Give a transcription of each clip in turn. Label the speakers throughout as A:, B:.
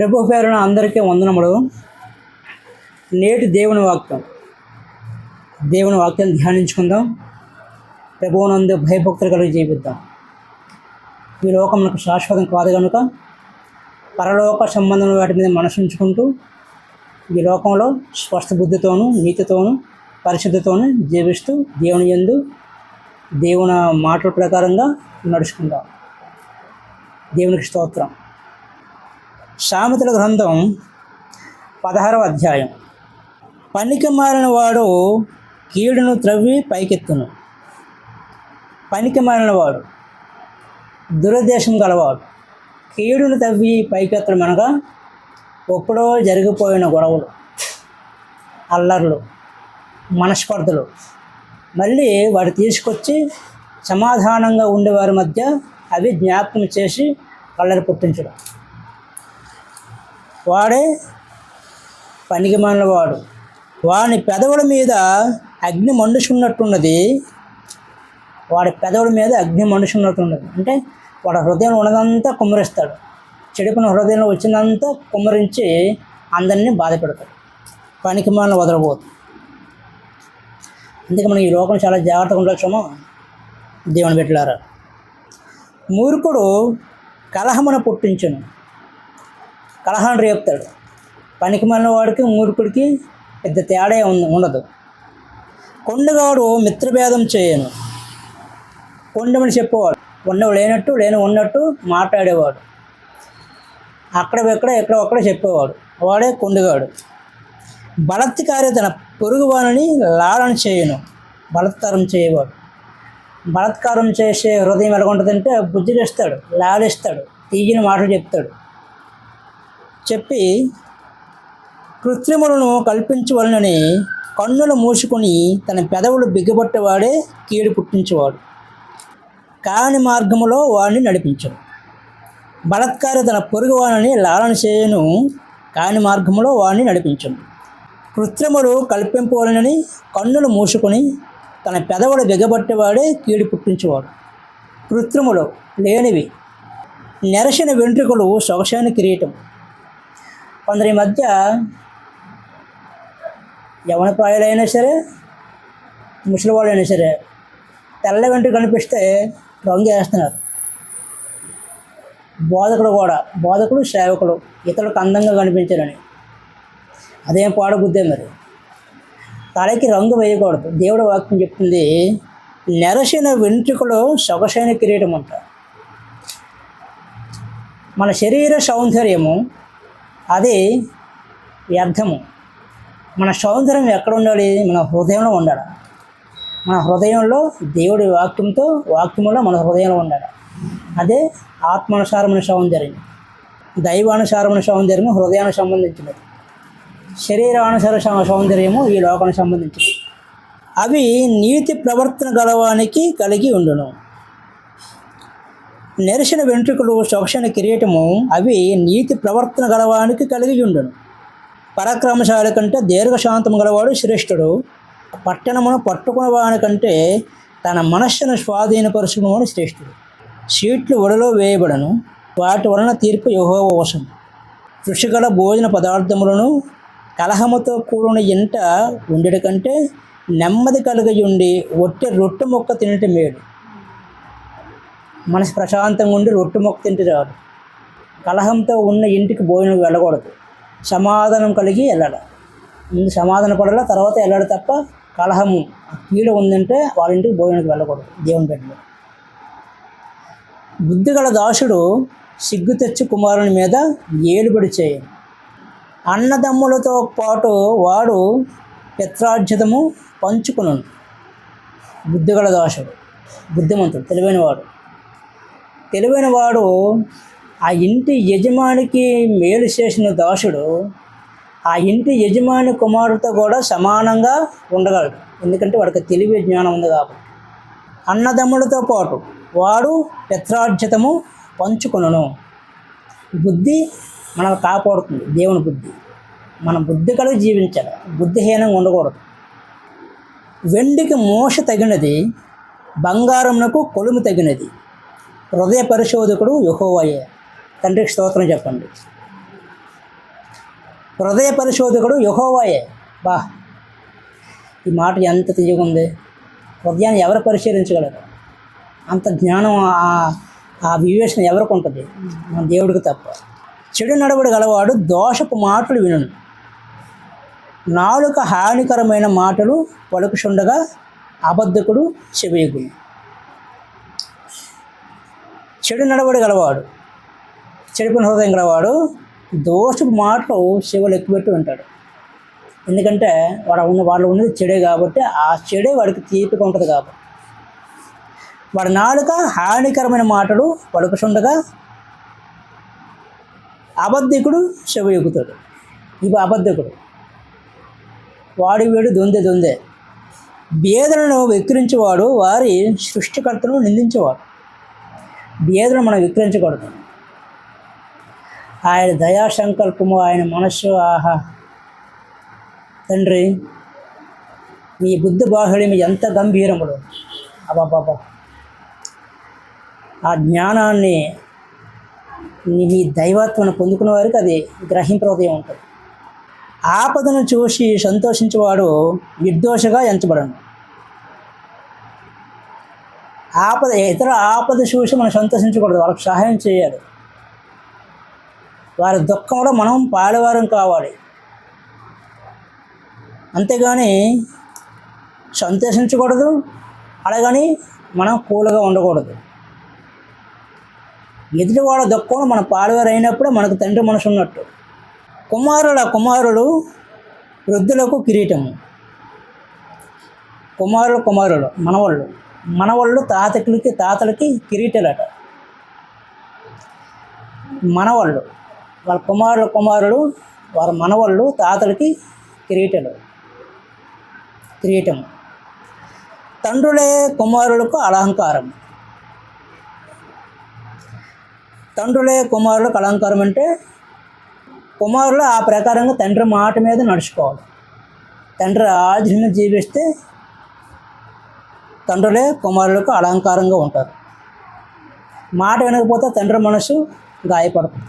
A: ప్రభు పేరున అందరికీ వందనములు. నేటి దేవుని వాక్యం. దేవుని వాక్యం ధ్యానించుకుందాం. ప్రభువునందు భయభక్తులు కలిగి జీవిద్దాం. ఈ లోకం మనకు శాశ్వతం కాదు కనుక పరలోక సంబంధం వాటి మీద మనసు ఉంచుకుంటూ ఈ లోకంలో స్వస్థ బుద్ధితోనూ నీతితోనూ పరిశుద్ధితోనూ జీవిస్తూ దేవుని యందు దేవుని మాటల ప్రకారంగా నడుచుకుందాం. దేవునికి స్తోత్రం. సామెతల గ్రంథం పదహారవ అధ్యాయం. పనికి మారిన వాడు కీడును త్రవ్వి పైకెత్తును. పనికి మారిన వాడు దురుద్దేశం గలవాడు కీడును తవ్వి పైకెత్తడం అనగా ఎప్పుడో జరిగిపోయిన గొడవలు అల్లర్లు మనస్పర్ధలు. మళ్ళీ వాడు తీసుకొచ్చి సమాధానంగా ఉండేవారి మధ్య అవి జ్ఞాపకం చేసి కళ్ళని పుట్టించడం. వాడే పనికి వాడు. వాని పెదవుల మీద అగ్ని మండుచున్నట్టున్నది. వాడి పెదవుల మీద అగ్ని మండుచున్నట్టున్నది. అంటే వాడి హృదయం ఉన్నదంతా కుమ్మరిస్తాడు. చెడుకున్న హృదయంలో వచ్చినంతా కుమ్మరించి అందరినీ బాధ పెడతాడు పనికి మాలిన వదలబోదు. అందుకే మనం ఈ లోకం చాలా జాగ్రత్తగా ఉండొచ్చామో దేవుని పెట్టారా మూర్ఖుడు కలహమున పుట్టించును. కలహాన్ని రేపుతాడు పనికి మాలిన వాడికి మూర్ఖుడికి పెద్ద తేడా ఉం- ఉండదు. కొండగాడు మిత్రభేదం చేయను. కొండమని చెప్పేవాడు. ఉన్నవాడు లేనట్టు లేని ఉన్నట్టు మాట్లాడేవాడు. అక్కడ ఎక్కడ ఎక్కడ ఒక్కడ చెప్పేవాడు. వాడే కొండగాడు. బలత్కారి తన పొరుగు వారిని లాలన చేయను. బలత్కారం చేయవాడు. బలత్కారం చేసే హృదయం ఎలా ఉంటుందంటే బుద్ధిలిస్తాడు లాలిస్తాడు తీయని మాటలు చెప్తాడు. చెప్పి కృత్రిములను కల్పించవలనని కన్నులు మూసుకొని తన పెదవులు బిగ్గబట్టేవాడే కీడు పుట్టించేవాడు. కాని మార్గములో వాడిని నడిపించడు. బలత్కారి తన పొరుగు వాడిని లాలన చేయను కాని మార్గములో వాడిని నడిపించను కృత్రిములు కల్పింపవలనని కన్నులు మూసుకొని తన పెదవులు బిగబట్టేవాడే కీడు పుట్టించేవాడు. కృత్రిములు లేనివి. నెరసిన వెంట్రుకలు సొగసాని కిరీటం. కొందరి ఈ మధ్య యవన ప్రాయులైనా సరే ముసలివాళ్ళైనా సరే తెల్ల వెంట్రుక కనిపిస్తే రంగు వేస్తున్నారు. బోధకుడు కూడా బోధకుడు సేవకుడు ఇతరులకు అందంగా కనిపించాలని అదేం పాడబుద్దే మరి? తలకి రంగు వేయకూడదు. దేవుడు వాక్యం చెప్తుంది నెరసిన వెంట్రుకలు సొగసైన కిరీటం అంట. మన శరీర సౌందర్యము అది వ్యర్థము మన సౌందర్యం ఎక్కడ ఉండాలి? మన హృదయంలో ఉండాలి. మన హృదయంలో దేవుడి వాక్యంతో వాక్యంలో మన హృదయంలో ఉండాలి. అదే ఆత్మానుసారమైన సౌందర్యం. దైవానుసారమైన సౌందర్యము హృదయానికి సంబంధించినది. శరీరానుసార సౌందర్యము ఈ లోకానికి సంబంధించినది. అవి నీతి ప్రవర్తన గలవానికి కలిగి ఉండును. నెరసిన వెంట్రుకలు సొగసైన కిరీటము అవి నీతి ప్రవర్తన గలవానికి కలిగి ఉండును. పరాక్రమశాలి కంటే దీర్ఘశాంతం గలవాడు శ్రేష్ఠుడు. పట్టణమును పట్టుకున్న కంటే తన మనస్సును స్వాధీనపరుచుకునేవాడు శ్రేష్ఠుడు. సీట్లు ఒడలో వేయబడను. వాటి వలన తీర్పు యహోవ వశం భోజన పదార్థములను కలహముతో కూడిన ఇంట ఉండేటి కంటే నెమ్మది కలిగి ఉండి ఒట్టి రొట్టె మొక్క తినట మేలు. మనసు ప్రశాంతంగా ఉండి రొట్టె మొక్క తింటే చాలు. కలహంతో ఉన్న ఇంటికి భోజనం వెళ్ళకూడదు. సమాధానం కలిగి వెళ్ళాలి. ముందు సమాధాన పడాలి తర్వాత వెళ్ళాలి తప్ప కలహము కీడ ఉందంటే వాళ్ళ ఇంటికి భోజనానికి వెళ్ళకూడదు. దేవుని బిడ్డలు. బుద్ధిగల దాసుడు సిగ్గు తెచ్చి కుమారుని మీద ఏలుబడి చేయ అన్నదమ్ములతో పాటు వాడు పిత్రార్జితము పంచుకును బుద్ధిగల దాసుడు బుద్ధిమంతుడు తెలివైనవాడు. తెలివైన వాడు ఆ ఇంటి యజమానికి మేలు చేసిన దాసుడు ఆ ఇంటి యజమాని కుమారుడితో కూడా సమానంగా ఉండగలడు. ఎందుకంటే వాడికి తెలివి జ్ఞానం ఉంది కాబట్టి. అన్నదమ్ములతో పాటు వాడు పిత్రార్జితము పంచుకొనును. బుద్ధి మనల్ని కాపాడుతుంది. దేవుని బుద్ధి. మన బుద్ధి కలిగి జీవించాలి. బుద్ధిహీనంగా ఉండకూడదు. వెండికి మోస తగినది బంగారమునకు కొలుము తగినది. హృదయ పరిశోధకుడు యహోవయే. తండ్రికి స్తోత్రం చెప్పండి. హృదయ పరిశోధకుడు యహోవాయే. బా ఈ మాట ఎంత తీయగుంది హృదయాన్ని ఎవరు పరిశీలించగలరు? అంత జ్ఞానం ఆ- ఆ వివేచన ఎవరికి ఉంటుంది? మన దేవుడికి తప్ప. చెడు నడవడి గలవాడు దోషపు మాటలు వినను. నాలుక హానికరమైన మాటలు పలుకుచుండగా అబద్ధకుడు చెవేగును చెడు నడవడి గలవాడు చెడిపోయిన హృదయం గలవాడు దోషపు మాటలు శివులు ఎక్కుపెట్టి ఉంటాడు. ఎందుకంటే వాడు ఉన్న వాళ్ళు ఉన్నది చెడే కాబట్టి ఆ చెడే వాడికి తీపిగా ఉంటుంది కాబట్టి. వాడి నాలుక హానికరమైన మాటలు పలుకుచుండగా అబద్ధికుడు శివ ఎక్కుతాడు. ఇవి అబద్ధికుడు. వాడి వీడు దొందే దొందే. బేదలను విక్రించేవాడు వారి సృష్టికర్తను నిందించేవాడు. బేదలను మనం విక్రించకూడదు ఆయన దయా సంకల్పము ఆయన మనస్సు ఆహా. తండ్రి మీ బుద్ధి బాహుళ్యం ఎంత గంభీరముడు అబాబాబా ఆ జ్ఞానాన్ని మీ దైవత్వం పొందుకున్న వారికి అది గ్రహింపహృదయం ఉంటుంది. ఆపదను చూసి సంతోషించేవాడు నిర్దోషగా ఎంచబడను ఆపద ఇతర ఆపద చూసి మనం సంతోషించకూడదు వాళ్ళకి సహాయం చేయాలి. వారి దుఃఖంలో మనం పాలువారం కావాలి. అంతేగాని సంతోషించకూడదు అలాగని మనం కూల్గా ఉండకూడదు. ఎదుటి వాళ్ళ దుఃఖంలో మన పాలువారు అయినప్పుడే మనకు తండ్రి మనసు ఉన్నట్టు. కుమారుల కుమారుడు వృద్ధులకు కిరీటము. కుమారుల కుమారులు మనవాళ్ళు. మనవాళ్ళు తాతకులకి తాతలకి కిరీటాలట. మనవాళ్ళు వాళ్ళ కుమారుల కుమారులు వారి మనవాళ్ళు తాతలకి కిరీటలు. కిరీటం తండ్రులే కుమారులకు అలంకారం. తండ్రులే కుమారులకు అలంకారం అంటే కుమారులు ఆ ప్రకారంగా తండ్రి మాట మీద నడుచుకోవాలి. తండ్రి ఆజ్ఞను జీవిస్తే తండ్రులే కుమారులకు అలంకారంగా ఉంటారు. మాట వినకపోతే తండ్రి మనసు గాయపడుతుంది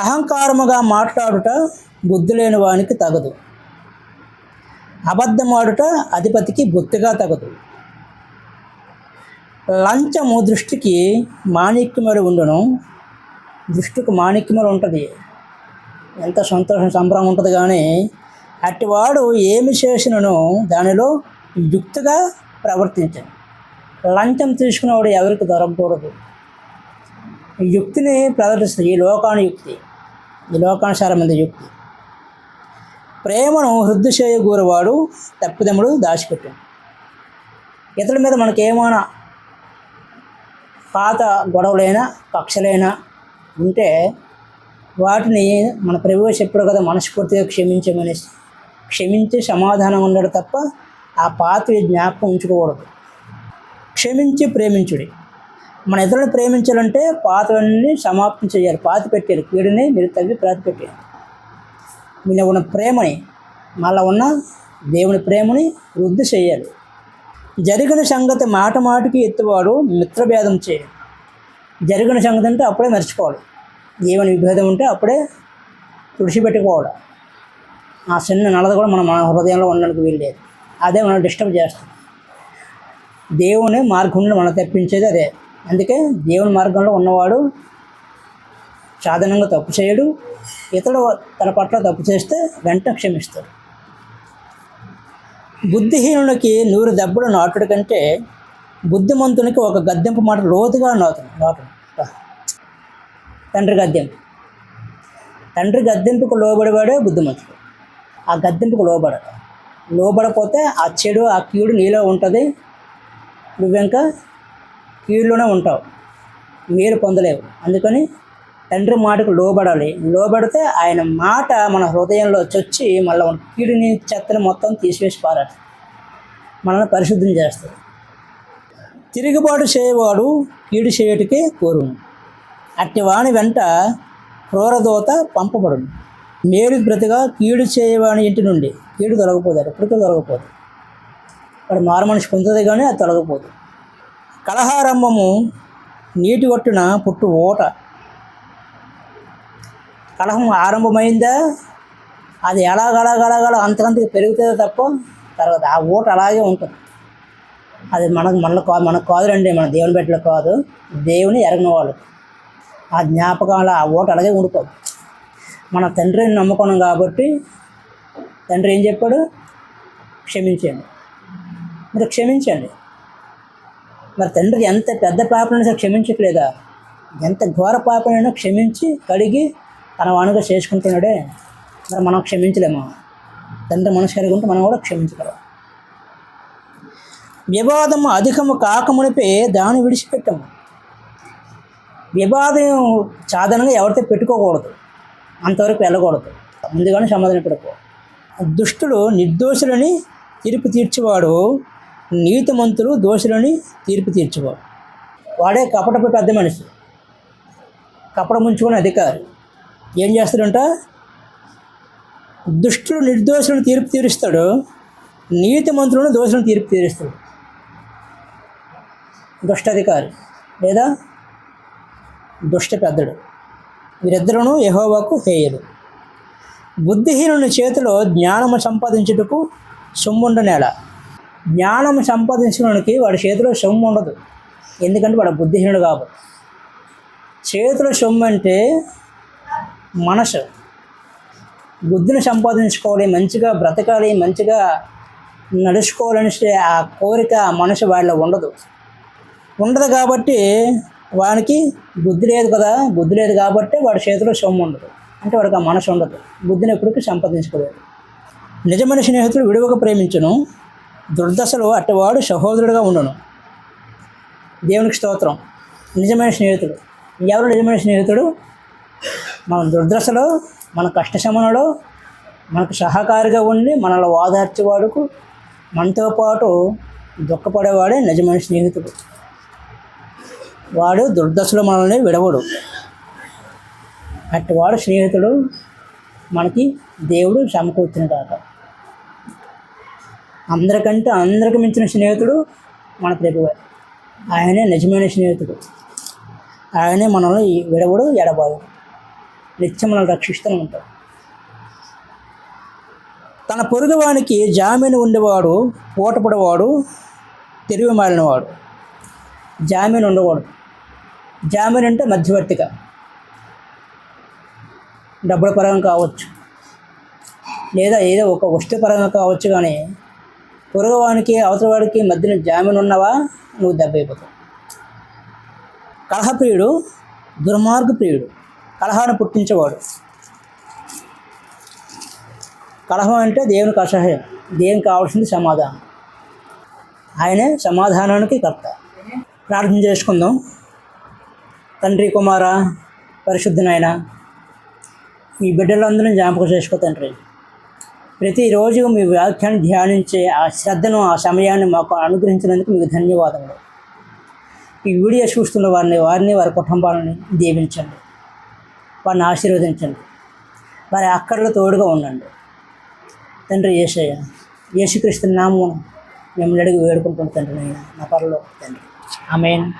A: అహంకారముగా మాట్లాడుట బుద్ధి లేని వానికి తగదు. అబద్ధమాడుట అధిపతికి బొత్తిగా తగదు. లంచము దృష్టికి మాణిక్యములు ఉండను దృష్టికి మాణిక్యములు ఉంటుంది. ఎంత సంతోషం సంబరం ఉంటుంది కానీ అట్టివాడు ఏమి చేసినను దానిలో యుక్తిగా ప్రవర్తించండి. లంచం తీసుకున్నవాడు ఎవరికి దొరకకూడదు. యుక్తిని ప్రదర్శిస్తుంది. ఈ లోకాను యుక్తి ఈ లోకానుసారమైన యుక్తి. ప్రేమను హృద్దు చేయగూరవాడు తప్పిదముడు దాచిపెట్టాడు. ఇతరుల మీద మనకి ఏమైనా పాత గొడవలైనా కక్షలైనా ఉంటే వాటిని మన ప్రభు చెప్పాడు కదా మనస్ఫూర్తిగా క్షమించమని క్షమించి సమాధానం ఉండడు తప్ప ఆ పాత జ్ఞాపకం ఉంచుకోకూడదు. క్షమించి ప్రేమించుడి. మన ఇతరులను ప్రేమించాలంటే పాతవన్నీ సమాప్తం చేయాలి. పాతి పెట్టారు కీడుని మీరు తగ్గి పాతి పెట్టారు మీలో ఉన్న ప్రేమని మళ్ళా ఉన్న దేవుని ప్రేమని వృద్ధి చేయాలి. జరిగిన సంగతి మాట మాటికి ఎత్తువాడు మిత్రభేదం చేయాలి జరిగిన సంగతి అంటే అప్పుడే మర్చిపోవాలి. ఏమైనా విభేదం ఉంటే అప్పుడే తుడిచిపెట్టుకోవాలి. ఆ చిన్న నలద కూడా మనం మన హృదయంలో ఉండడానికి వీల్లేదు. అదే మనం డిస్టర్బ్ చేస్తాం. దేవుని మార్గం నుండి మనం తప్పించేది అదే. అందుకే దేవుని మార్గంలో ఉన్నవాడు సాధారణంగా తప్పు చేయడు. ఇతడు తన పట్ల తప్పు చేస్తే వెంట క్షమిస్తాడు. బుద్ధిహీనునికి నూరు దెబ్బలు నాటుడు కంటే బుద్ధిమంతునికి ఒక గద్దెంపు మాట లోతుగా నాతుంది నాటు. తండ్రి గద్దెంపు. తండ్రి గద్దెంపుకు లోబడివాడే బుద్ధిమంతుడు. ఆ గద్దెంపుకు లోబడడు లోబడపోతే ఆ చెడు ఆ కీడు నీలో ఉంటుంది. నువ్వింకా కీడులోనే ఉంటావు. మీరు పొందలేవు. అందుకని తండ్రి మాటకు లోబడాలి. లోబడితే ఆయన మాట మన హృదయంలో చొచ్చి మళ్ళీ కీడుని చెత్తని మొత్తం తీసివేసి పారాడు మనల్ని పరిశుద్ధం చేస్తుంది. తిరుగుబాటు చేయవాడు కీడు చేయటికే కోరును. అట్టి వాని వెంట క్రూరదోత పంపబడును. మేలు ప్రతిగా కీడు చేయవాని ఇంటి నుండి. కీడు తొలగపోతారు ఎప్పటికీ తొలగపోదు వాడు మారు మనిషి పొందుతుంది కానీ అది తొలగపోదు. కలహారంభము నీటి ఒట్టున పుట్టు ఓట. కలహం ఆరంభమైందా? అది ఎలాగలాగలాగల అంతకంతకు పెరుగుతుందో తప్ప తర్వాత ఆ ఓట అలాగే ఉంటుంది. అది మనకు మనకు కాదు మనకు కాదులండి మన దేవుని బిడ్డలు కాదు. దేవుని ఎరగని వాళ్ళు. ఆ జ్ఞాపకాలు ఆ ఓట అలాగే ఉండిపోదు. మన తండ్రిని నమ్ముకున్నాం కాబట్టి తండ్రి ఏం చెప్పాడు? క్షమించండి. మీరు క్షమించండి. మరి తండ్రి ఎంత పెద్ద పాపనైనా సరే క్షమించట్లేదా? ఎంత ఘోర పాపనైనా క్షమించి కడిగి తన వాణిగా చేసుకుంటున్నాడే మరి మనం క్షమించలేమా? తండ్రి మనసు కలిగి ఉంటే మనం కూడా క్షమించగలం. వివాదము అధికము కాకమునిపే దాన్ని విడిచిపెట్టము. వివాదం సాధారణంగా ఎవరితో పెట్టుకోకూడదు. అంతవరకు వెళ్ళకూడదు. ముందుగానే సమాధానం పెడుకో దుష్టులు నిర్దోషులని తీర్పు తీర్చేవాడు నీతిమంతులు దోషులని తీర్పు తీర్చేవాడు. వాడే కపటపు పెద్ద మనిషి. కపట ముంచుకునే అధికారి. ఏం చేస్తాడంట? దుష్టులు నిర్దోషులను తీర్పు తీరుస్తాడు నీతి మంత్రులను దోషులను తీర్పు తీరుస్తాడు. దుష్టాధికారి లేదా దుష్ట పెద్దడు. వీరిద్దరును యహోవాకు హేయులు బుద్ధిహీనుని చేతిలో జ్ఞానము సంపాదించుటకు సొమ్ముండ నేల. జ్ఞానము సంపాదించడానికి వాడి చేతిలో సొమ్ము ఉండదు ఎందుకంటే వాడు బుద్ధిహీనుడు కాబట్టి చేతిలో సొమ్ము అంటే మనసు. బుద్ధిని సంపాదించుకోవాలి మంచిగా బ్రతకాలి మంచిగా నడుచుకోవాలని ఆ కోరిక మనసు వాళ్ళ ఉండదు. ఉండదు కాబట్టి వానికి బుద్ధి లేదు కదా బుద్ధి లేదు కాబట్టి వాడి చేతిలో సొమ్ము ఉండదు. అంటే వాడికి ఆ మనసు ఉండదు. బుద్ధిని ఎప్పటికీ సంపాదించుకోలేదు. నిజమైన స్నేహితుడు విడువక ప్రేమించును. దుర్దశలో అట్టవాడు సహోదరుడుగా ఉండను. దేవునికి స్తోత్రం. నిజమైన స్నేహితుడు. ఎవరు నిజమైన స్నేహితుడు? మన దుర్దశలో మన కష్ట శమనలో మనకు సహకారిగా ఉండి మనల్ని ఓదార్చేవాడుకు మనతో పాటు దుఃఖపడేవాడే నిజమైన స్నేహితుడు. వాడు దుర్దశలో మనల్ని విడవడు. అటువాడు స్నేహితుడు మనకి దేవుడు సమకూర్చిన కాక అందరికంటే అందరికి మించిన స్నేహితుడు మన ప్రభువే. ఆయనే నిజమైన స్నేహితుడు. ఆయనే మనల్ని విడవడు ఎడబాడు. నిత్యం మనల్ని రక్షిస్తూనే ఉంటాడు. తన పొరుగువానికి జామీను ఉండేవాడు పూటపడేవాడు తెరివి మారినవాడు. జామీను ఉండకూడదు. జామీన్ అంటే మధ్యవర్తిగా. డబ్బుల పరంగా కావచ్చు. లేదా ఏదో ఒక వస్తు పరంగా కావచ్చు కానీ పొరుగువానికి అవతలవాడికి మధ్యన జామీన్ ఉన్నవా? నువ్వు దెబ్బైపోతావు కలహప్రియుడు దుర్మార్గ ప్రియుడు కలహాన్ని పుట్టించేవాడు. కలహం అంటే దేవునికి అసహ్యం. దేవునికి కావాల్సింది సమాధానం. ఆయనే సమాధానానికి కర్త. ప్రార్థన చేసుకుందాం. తండ్రి కుమార పరిశుద్ధునైన మీ బిడ్డలందరినీ జ్ఞాపకం చేసుకో తండ్రి. ప్రతిరోజు మీ వాక్యాన్ని ధ్యానించే ఆ శ్రద్ధను ఆ సమయాన్ని మాకు అనుగ్రహించినందుకు మీకు ధన్యవాదములు. ఈ వీడియో చూస్తున్న వారిని వారిని వారి కుటుంబాలని దీవించండి. వారిని ఆశీర్వదించండి. వారి అక్కర్లో తోడుగా ఉండండి. తండ్రి ఏసయ్య యేసుక్రీస్తు నామం మిమ్మల్ని అడిగి వేడుకుంటున్న తండ్రి నా పరలో తండ్రి. ఆమెన్.